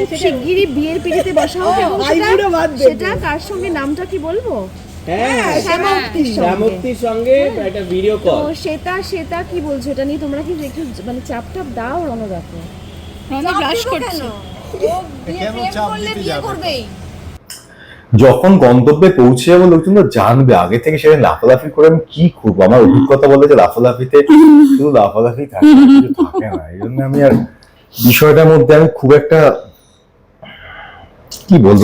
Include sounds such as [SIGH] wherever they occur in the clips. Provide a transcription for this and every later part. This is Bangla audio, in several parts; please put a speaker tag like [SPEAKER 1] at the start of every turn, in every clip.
[SPEAKER 1] খুব শিগগিরই বিয়ের পিড়িতে বসা হবে। সেটা- কার সঙ্গে নামটা কি বলব?
[SPEAKER 2] হ্যাঁ
[SPEAKER 1] সঙ্গে।
[SPEAKER 2] একটা ভিডিও কল
[SPEAKER 1] সেটা সেটা কি বলছো এটা নিয়ে? তোমরা কি একটু মানে চাপ টাপ দাও রণদাকে।
[SPEAKER 3] ব্রাশ করছে।
[SPEAKER 4] কেন চাপ দিতে যাবে।
[SPEAKER 5] যখন গন্তব্যে পৌঁছে যাব লোকজন তো জানবে। আগে থেকে সেটা লাফালাফি করে আমি কি করব আমার অভিজ্ঞতা বলে যে লাফালাফিতে শুধু লাফালাফি থাকে থাকে না। এই জন্য আমি আর বিষয়টার মধ্যে আমি খুব একটা কি বলব.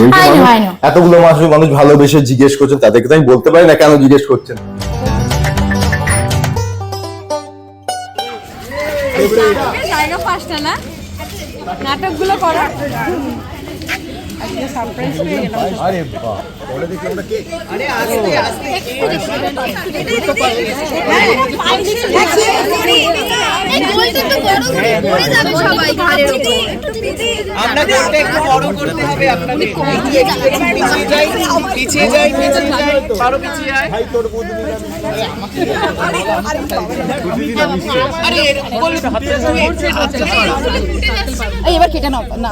[SPEAKER 5] এতগুলো মানুষ মানুষ ভালোবেসে জিজ্ঞেস করছেন তাদেরকে তো আমি বলতে পারি না কেন জিজ্ঞেস করছেন।
[SPEAKER 3] জায়গা পাঁচটা না নাটকগুলো করো
[SPEAKER 4] আরে বাহ পরে দেখি আমরা কে
[SPEAKER 6] আমরা গোলটা একটু বড় করতে হবে আপনাদের পিছিয়ে যাই পিছিয়ে যাই পিছিয়ে যাই আরও পিছিয়ে আয়
[SPEAKER 4] ভাই তোর বন্ধু
[SPEAKER 6] আরে গোল
[SPEAKER 3] এই এবার কেটে নাও না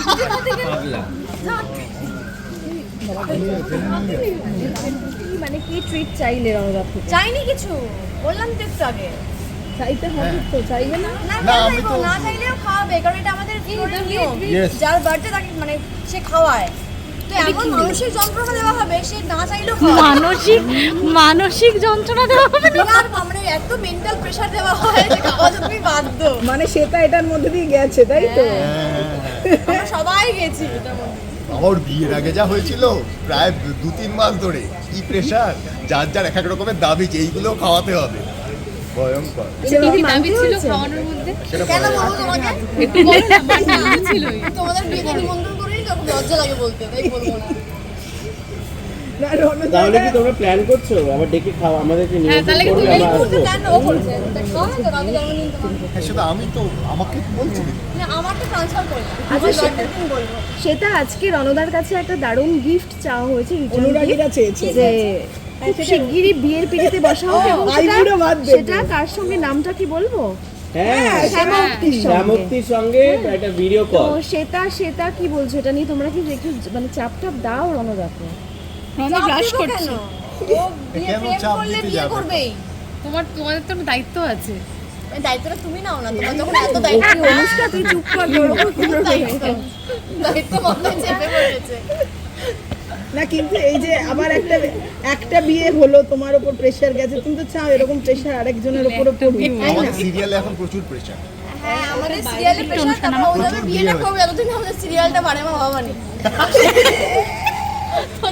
[SPEAKER 1] মানে কি ট্রিট চাইলে
[SPEAKER 7] চাইনি কিছু। বললাম তো একটু আগে।
[SPEAKER 1] চাইতে হবে তো চাইবে না?
[SPEAKER 7] না
[SPEAKER 4] না,
[SPEAKER 7] না
[SPEAKER 4] আমি তো-
[SPEAKER 7] না চাইলেও খাওয়াবে কারণ এটা আমাদের নিয়ম। যার বার্থডে তাকে মানে সে খাওয়ায়। তো এমন মানসিক যন্ত্রণা দেওয়া হবে সে না চাইলেও
[SPEAKER 3] মানসিক মানসিক যন্ত্রণা দেওয়া হবে না।
[SPEAKER 7] মানে এত মেন্টাল প্রেশার দেওয়া হয় যে খাওয়া তো তুমি বাধ্য।
[SPEAKER 6] মানে সেটা এটার মধ্যে দিয়ে গেছে তাই তো?
[SPEAKER 7] আমরা সবাই গেছি।
[SPEAKER 4] আমার বিয়ের আগে যা হয়েছিল প্রায় দু তিন মাস ধরে। কি প্রেশার যার যার এক এক রকমের দাবি যেইগুলো খাওয়াতে হবে। ভয়ঙ্কর।
[SPEAKER 7] তোমাদের বিয়েতে নিমন্ত্রণ তখন লজ্জা লাগে বলতে তাই বলব না।
[SPEAKER 6] রণদা
[SPEAKER 2] তাহলে কি তোমরা প্ল্যান করছ? আবার ডেকে খাও আমাদেরকে করবে
[SPEAKER 7] এই
[SPEAKER 2] আমরা
[SPEAKER 7] মুহূর্তে
[SPEAKER 2] আসব।
[SPEAKER 7] প্ল্যান ও করেছে।
[SPEAKER 4] হ্যাঁ সেটা আমি তো আমাকে বলছি।
[SPEAKER 7] না আমারটা ট্রান্সফার করে
[SPEAKER 1] আচ্ছা, সেটা আজকে রণদার কাছে একটা দারুণ গিফট চাওয়া হয়েছে
[SPEAKER 6] অনুরাগীরা চেয়েছে।
[SPEAKER 1] যে শিগগিরই বিয়ের পিড়িতে [LAUGHS] বসা এবং সেটা-
[SPEAKER 6] আইবুড়ো বাদ দেবে।
[SPEAKER 1] সেটা কার সঙ্গে নামটা কি বলব?
[SPEAKER 2] হ্যাঁ
[SPEAKER 1] সঙ্গে।
[SPEAKER 2] একটা ভিডিও কল
[SPEAKER 1] সেটা সেটা কি বলছো? এটা নিয়ে তোমরা কি একটু মানে চাপ টাপ দাও রণদাকে?
[SPEAKER 3] রণদা ব্রাশ
[SPEAKER 7] দেবো ও বিয়ে প্রেম করলে বিয়ে করবেই।
[SPEAKER 3] তোমার তোমাদের তো দায়িত্ব আছে।
[SPEAKER 7] দায়িত্বটা তুমি নাও না তোমার যখন এত দায়িত্ব।
[SPEAKER 1] অনুষ্কা তুই চুপ কর
[SPEAKER 7] দায়িত্ব দায়িত্ব মাথায় চেপে পড়েছে
[SPEAKER 6] না কিন্তু এই যে আবার একটা একটা বিয়ে হলো তোমার উপর প্রেশার গেছে তুমি তো চাও এরকম প্রেশার আরেকজনের উপরও পড়বে
[SPEAKER 4] আমাদের সিরিয়ালে এখন প্রচুর প্রেশার
[SPEAKER 7] হ্যাঁ আমাদের সিরিয়ালে প্রেশার তারপর ও যবে বিয়েটা করবে যতদিন আমাদের সিরিয়ালটা বাড়ে আমার বাবা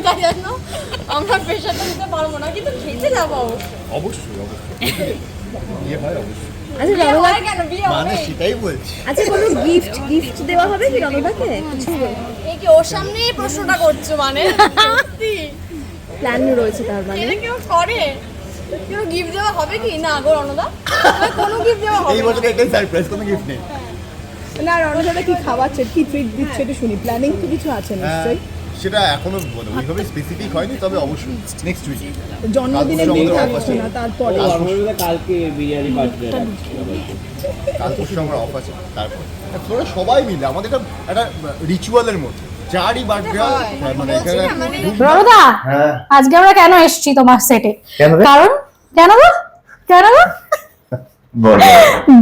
[SPEAKER 7] তাই জন্য আমরা প্রেশারটা নিতে পারব না কিন্তু খেতে যাব
[SPEAKER 4] অবশ্যই। অবশ্যই বিয়ে হয় অবশ্যই।
[SPEAKER 1] আচ্ছা রণদা
[SPEAKER 7] কেন? বিয়ে
[SPEAKER 4] মানে
[SPEAKER 7] হবে
[SPEAKER 4] সেটাই বলছি।
[SPEAKER 1] আচ্ছা কোনো গিফট গিফট দেওয়া হবে কি রণদাকে কিছু
[SPEAKER 7] এই কি ওর সামনেই প্রশ্নটা করছ মানে? সত্যি?
[SPEAKER 1] প্ল্যান রয়েছে তার মানে।
[SPEAKER 7] এটা কেউ করে? কেউ গিফট দেওয়া হবে কি? না গো রণদা। কোনো গিফট দেওয়া হবে
[SPEAKER 4] এই
[SPEAKER 7] না।
[SPEAKER 4] বছর এটাই সারপ্রাইজ কোনো গিফট নেই।
[SPEAKER 6] না রণদাটা কি খাওয়াচ্ছে কি ট্রিট দিচ্ছে একটু শুনি। প্ল্যানিং তো কিছু আছে
[SPEAKER 4] হ্যাঁ,
[SPEAKER 6] নিশ্চয়ই
[SPEAKER 4] সেটা এখনও মানে ওইভাবে স্পেসিফিক হয়নি তবে অবশ্যই নেক্সট উইক
[SPEAKER 6] জন্মদিনে বিয়ে থাকছে
[SPEAKER 4] আছে।
[SPEAKER 6] না তারপরে।
[SPEAKER 2] কালকে বিরিয়ানি পার্টি
[SPEAKER 4] কাল পরশু আমার অফ আছে তারপর। তোরা সবাই মিলে আমাদের একটা একটা রিচুয়ালের মতো যারই বার্থডে মানে এখানে
[SPEAKER 3] রণদা
[SPEAKER 5] হ্যাঁ।
[SPEAKER 3] আজকে আমরা কেন এসেছি তোমার সেটে কারণ কেন গো? কেন গো?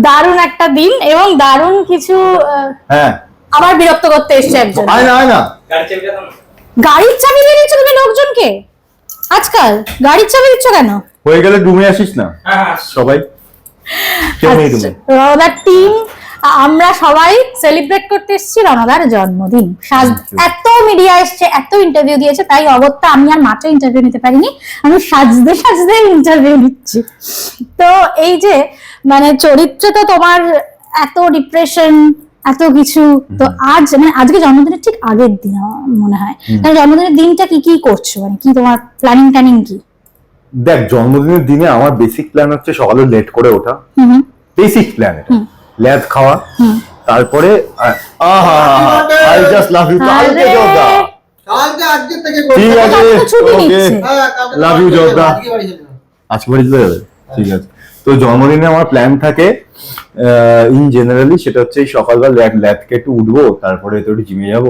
[SPEAKER 3] দারুণ একটা দিন এবং দারুণ কিছু
[SPEAKER 5] হ্যাঁ।
[SPEAKER 3] আবার বিরক্ত করতে এসছে একজন।
[SPEAKER 5] আয় না আয় না।
[SPEAKER 3] গাড়ির চাবি দিয়ে দিচ্ছ তুমি লোকজনকে? আজকাল গাড়ির চাবি দিচ্ছ কেন?
[SPEAKER 5] হয়ে গেলে ডুমে আসিস না। সবাই
[SPEAKER 3] আচ্ছা,
[SPEAKER 5] ডুমে।
[SPEAKER 3] রণদার টিম আমরা সবাই সেলিব্রেট করতে এসেছি রণদার জন্মদিন। সাজ- এত মিডিয়া এসছে এত ইন্টারভিউ দিয়েছে তাই অগত্যা আমি আর মাত্র ইন্টারভিউ নিতে পারিনি আমি সাজতে সাজতে ইন্টারভিউ নিচ্ছি। তো এই যে মানে চরিত্রে তো তোমার এত ডিপ্রেশন এত কিছু। তো আজ মানে আজকে জন্মদিনের ঠিক আগের দিন আমার মনে হয়। তাহলে জন্মদিনের দিনটা কি কি করছ? মানে কি তোমার প্ল্যানিং ট্যানিং কি?
[SPEAKER 5] দেখ জন্মদিনের দিনে আমার বেসিক প্ল্যান হচ্ছে সকালে লেট করে ওঠা। বেসিক প্ল্যান এটা। ল্যাদ খাওয়া। তারপরে আই জাস্ট লাভ ইউ কালকে
[SPEAKER 3] আরে,
[SPEAKER 5] যোগা
[SPEAKER 8] কালকে আজকে থেকে
[SPEAKER 5] ঠিক আছে
[SPEAKER 3] নিচ্ছে।
[SPEAKER 8] হ্যাঁ, চলে যাব।
[SPEAKER 5] আজকে বাড়ি চলে যাবে। ঠিক আছে। তো জন্মদিনে আমার প্ল্যান থাকে ইন জেনারেলি সেটা হচ্ছে এই সকালবেলা ল্যাদ ল্যাদকে একটু উঠবো তারপরে তো একটু জিমে যাব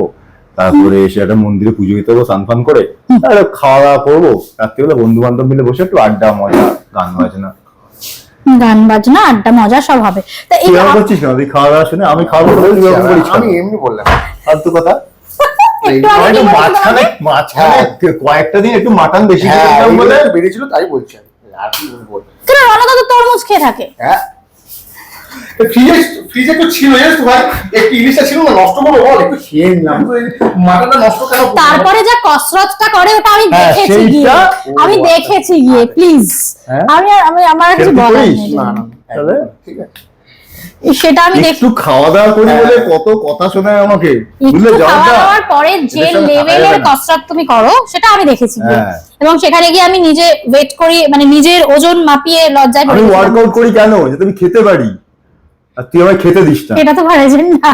[SPEAKER 5] তারপরে এসে একটা মন্দিরে পুজো দিতে হব স্নান ফান করে তারপরে খাওয়া দাওয়া করব। রাত্রিবেলা বন্ধু বান্ধব মিলে বসে একটু আড্ডা মজা গান বাজনা।
[SPEAKER 3] গান বাজনা আড্ডা মজা সব হবে। তা এই
[SPEAKER 5] করছিস না তুই খাওয়া দাওয়া শুনে আমি খাওয়া দাওয়া করিস
[SPEAKER 4] আমি এমনি বললাম।
[SPEAKER 5] ফালতু কথা। মাঝখানে মাঝখানে কয়েকটা দিন একটু মাটন বেশি
[SPEAKER 4] হ্যাঁ
[SPEAKER 5] খেয়েছিলাম বলে।
[SPEAKER 4] বলে বেরিয়েছিল তাই বলছি আমি। আর কি বলব?
[SPEAKER 3] কেন রণদা তো তরমুজ খেয়ে থাকে?
[SPEAKER 4] হ্যাঁ। ফ্রিজে ফ্রিজে তো ছিল জানিস তো ভাই? একটু ইলিশটা ছিল না নষ্ট করব বল একটু খেয়ে নিলাম। মাথাটা নষ্ট কেন
[SPEAKER 3] তারপরে যা কসরতটা করে ওটা আমি
[SPEAKER 5] হ্যাঁ,
[SPEAKER 3] দেখেছি গিয়ে। আমি দেখেছি গিয়ে প্লিজ
[SPEAKER 5] হ্যাঁ?
[SPEAKER 3] আমি আমি আমার কিছু বলার নেই।
[SPEAKER 4] না না ঠিক আছে।
[SPEAKER 3] সেটা আমি দেখ
[SPEAKER 5] একটু খাওয়া দাওয়া করি বলে কত কথা শোনায় আমাকে। বুঝলে?
[SPEAKER 3] খাওয়া দাওয়ার পরে যে লেভেলের কসরত তুমি করো সেটা আমি দেখেছি।
[SPEAKER 5] হ্যাঁ।
[SPEAKER 3] এবং সেখানে গিয়ে আমি নিজে ওয়েট করি মানে নিজের ওজন মাপিয়ে লজ্জায়
[SPEAKER 5] আমি ওয়ার্কআউট করি কেন? যাতে আমি খেতে পারি। আর তুই আমায় খেতে দিস না।
[SPEAKER 3] এটা তো যে না।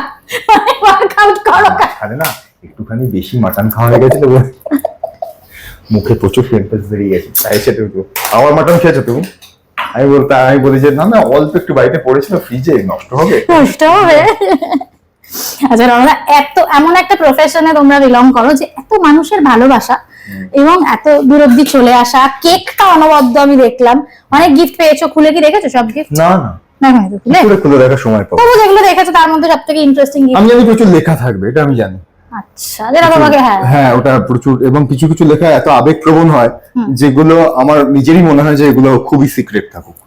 [SPEAKER 3] ওয়ার্কআউট করো।
[SPEAKER 5] আরে না। একটুখানি বেশি মাটন খাওয়া হয়ে গেছিল মুখে প্রচুর পিম্পলস বেরিয়ে গেছে। তাই সেটা আমার মাটন খেয়েছো তুমি? আমি বলতে আমি বলি যে না না অল্প একটু বাড়িতে পড়েছিল ফ্রিজে নষ্ট হবে।
[SPEAKER 3] কষ্ট হবে। আচ্ছা রমনা এত এমন একটা প্রফেশনে তোমরা বিলং করো যে এত মানুষের ভালোবাসা এবং এত দূর অব্দি চলে আসা। কেকটা অনবদ্য আমি দেখলাম। অনেক গিফট পেয়েছ খুলে কি দেখেছ সব গিফট
[SPEAKER 5] না না।
[SPEAKER 3] না খুলে।
[SPEAKER 5] খুলে দেখার সময় পাবো।
[SPEAKER 3] তবু যেগুলো দেখেছ তার মধ্যে সব থেকে ইন্টারেস্টিং
[SPEAKER 5] আমি জানি প্রচুর লেখা থাকবে এটা আমি জানি।
[SPEAKER 3] আচ্ছা হ্যাঁ।
[SPEAKER 5] হ্যাঁ ওটা প্রচুর এবং কিছু কিছু লেখা এত আবেগপ্রবণ হয় যেগুলো আমার নিজেরই মনে হয় যে এগুলো খুবই সিক্রেট থাকুক।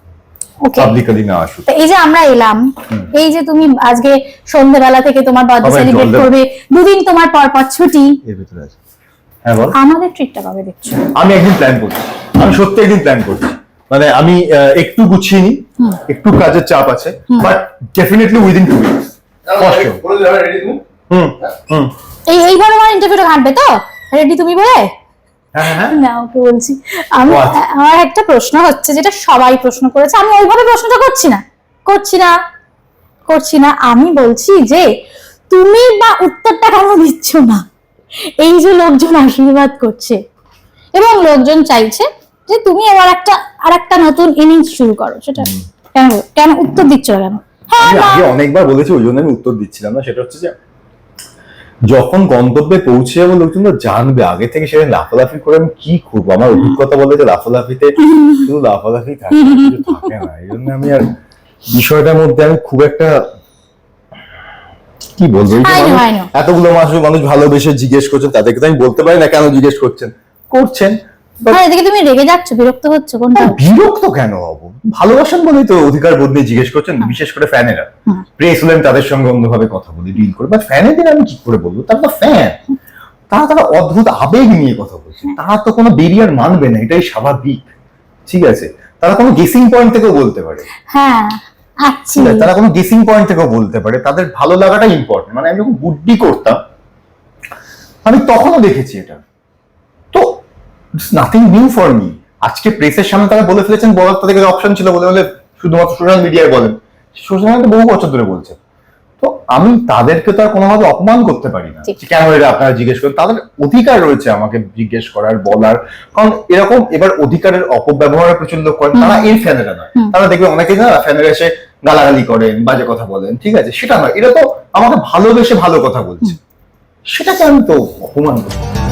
[SPEAKER 5] পাবলিকালি না আসুক।
[SPEAKER 3] এই যে আমরা এলাম এই যে তুমি আজকে সন্ধ্যেবেলা থেকে তোমার বার্থডে সেলিব্রেট করবে দুদিন তোমার পর পর ছুটি।
[SPEAKER 5] এর ভিতরে আছে। হ্যাঁ
[SPEAKER 3] আমাদের ট্রিটটা কবে দেখছ?
[SPEAKER 5] আমি একদিন প্ল্যান করছি। আমি সত্যি একদিন প্ল্যান করছি। মানে আমি একটু গুছিয়ে নি একটু কাজের চাপ আছে but definitely within two weeks কষ্ট।
[SPEAKER 4] বলে দিলাম রেডি তুমি?
[SPEAKER 5] হুম হুম।
[SPEAKER 3] এই এইবার আমার ইন্টারভিউটা ঘাটবে তো? রেডি তুমি বলে?
[SPEAKER 5] হ্যাঁ হ্যাঁ।
[SPEAKER 3] না ওকে বলছি। আমি
[SPEAKER 5] আচ্ছা।
[SPEAKER 3] আমার একটা প্রশ্ন হচ্ছে যেটা সবাই প্রশ্ন করেছে। আমি ওইভাবে প্রশ্নটা করছি না। করছি না। করছি না। আমি বলছি যে তুমি বা উত্তরটা কেন দিচ্ছ না? এই যে লোকজন আশীর্বাদ করছে। এবং লোকজন চাইছে যে তুমি এবার একটা আর একটা নতুন ইনিংস শুরু করো। সেটা কেন কেন উত্তর দিচ্ছ না কেন? হ্যাঁ
[SPEAKER 5] আমি অনেকবার বলেছি ওই জন্য আমি উত্তর দিচ্ছিলাম না। সেটা হচ্ছে যে যখন গন্তব্যে পৌঁছে যাব লোকজন তো জানবে। আগে থেকে সেখানে লাফালাফি করে আমি কি করব? আমার অভিজ্ঞতা বলে যে লাফালাফিতে শুধু লাফালাফি থাকে থাকে না। এই জন্য আমি আর বিষয়টার মধ্যে আমি খুব একটা কি বলব. এতগুলো মানুষ মানুষ ভালোবেসে জিজ্ঞেস করছেন তাদেরকে তো আমি বলতে পারি না কেন জিজ্ঞেস করছেন। করছেন।
[SPEAKER 3] এদিকে তুমি রেগে যাচ্ছ বিরক্ত হচ্ছ কোনটা?
[SPEAKER 5] বিরক্ত কেন হব? ভালোবাসেন বলেই তো অধিকার বোধ নিয়ে জিজ্ঞেস করছেন বিশেষ করে ফ্যানেরা। প্রেস হলেন তাদের সঙ্গে অন্যভাবে কথা বলি ডিল করে। বাট ফ্যানেদের আমি কি করে বলব তারা তো ফ্যান তারা তারা অদ্ভুত আবেগ নিয়ে কথা বলছে। তারা তো কোনো বেরিয়ার মানবে না এটাই স্বাভাবিক। ঠিক আছে? তারা কোনো গেসিং পয়েন্ট থেকেও বলতে পারে।
[SPEAKER 3] হ্যাঁ আচ্ছা।
[SPEAKER 5] তারা কোনো গেসিং পয়েন্ট থেকেও বলতে পারে। তাদের ভালো লাগাটা ইম্পর্টেন্ট মানে আমি যখন বুদ্ধি করতাম আমি তখনও দেখেছি এটা। নাথিং নিউ ফর মি আজকে প্রেসের সামনে তারা বলে ফেলেছেন বলার তাদের কাছে অপশন ছিল বলে বলে শুধুমাত্র সোশ্যাল মিডিয়ায় বলেন। সোশ্যাল মিডিয়া বহু বছর ধরে বলছে। তো আমি তাদেরকে তো আর কোনোভাবে অপমান করতে পারি না। কেন এটা আপনারা জিজ্ঞেস করেন? তাদের অধিকার রয়েছে আমাকে জিজ্ঞেস করার বলার। কারণ এরকম এবার অধিকারের অপব্যবহার প্রচুর লোক করেন তারা এই ফ্যানেরা নয়। তারা দেখবে অনেকে না ফ্যানেরা এসে গালাগালি করেন বাজে কথা বলেন ঠিক আছে? সেটা নয়। এটা তো আমাকে ভালোবেসে ভালো কথা বলছে। সেটাকে আমি তো অপমান করব